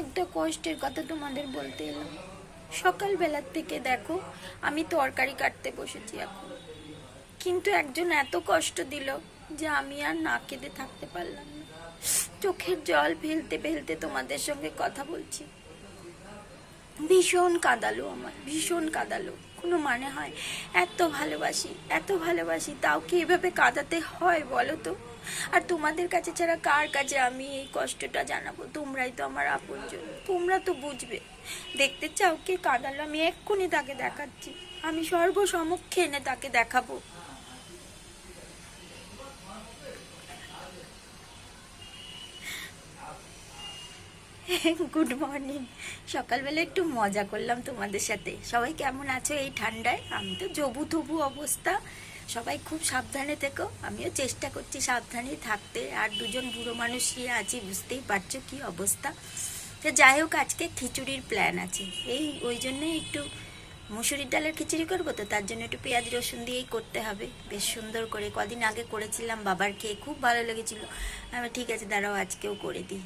একটা কষ্টের কথা তোমাদের বলতে এলাম। সকালবেলার থেকে দেখো, আমি তরকারি কাটতে বসেছি এখন। কিন্তু একজন এত কষ্ট দিল যে আমি আর না কেঁদে থাকতে পারলাম না। চোখের জল ফেলতে ফেলতে তোমাদের সঙ্গে কথা বলছি। ভীষণ কাঁদালো আমার, ভীষণ কাঁদালো। কোনো মানে হয়? এত ভালোবাসি এত ভালোবাসি, তাও কি এভাবে কাঁদাতে হয় বলো তো? আর তোমাদের কাছে ছাড়া কার কাছে আমি এই কষ্টটা জানাব? তোমরাই তো আমার আপনজন, তোমরা তো বুঝবে। দেখতে চাও কে কাঁদালো? আমি এক্ষুনি তাকে দেখাচ্ছি। আমি সর্বসমক্ষে এনে তাকে দেখাবো। গুড মর্নিং সকালবেলা একটু মজা করলাম তোমাদের সাথে। সবাই কেমন আছো এই ঠান্ডায়? আমি তো জবু থবু অবস্থা। সবাই খুব সাবধানে থেকো। আমিও চেষ্টা করছি সাবধানে থাকতে। আর দুজন বুড়ো মানুষ নিয়ে আছি, বুঝতেই পারছ কি অবস্থা। তো যাই হোক, আজকে খিচুড়ির প্ল্যান আছে। এই, ওই জন্যই একটু মুসুরির ডালের খিচুড়ি করব তো? তার জন্য একটু পেঁয়াজ, রসুন দিয়েই করতে হবে। বেশ সুন্দর করে। কদিন আগে করেছিলাম বাবার খেয়ে। খুব ভালো লেগেছিল। আমি ঠিক আছে, দাঁড়াও, আজকেও করে দিই।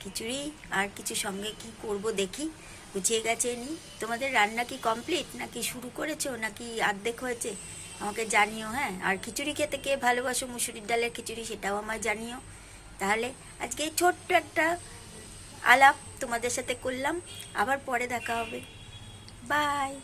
খিচুড়ি আর কিছু সঙ্গে কি করব দেখি। গুছিয়ে গেছে নি। তোমাদের রান্না কি কমপ্লিট নাকি শুরু করেছ নাকি অর্ধেক হয়েছে? আমাকে জানিও হ্যাঁ? আর খিচুড়ি খেতে কে ভালোবাসো? মুসুরির ডালের খিচুড়ি সেটাও আমার জানিও। তাহলে আজকে এই ছোট্ট একটা আলাপ তোমাদের সাথে করলাম। আবার পরে দেখা হবে। বাই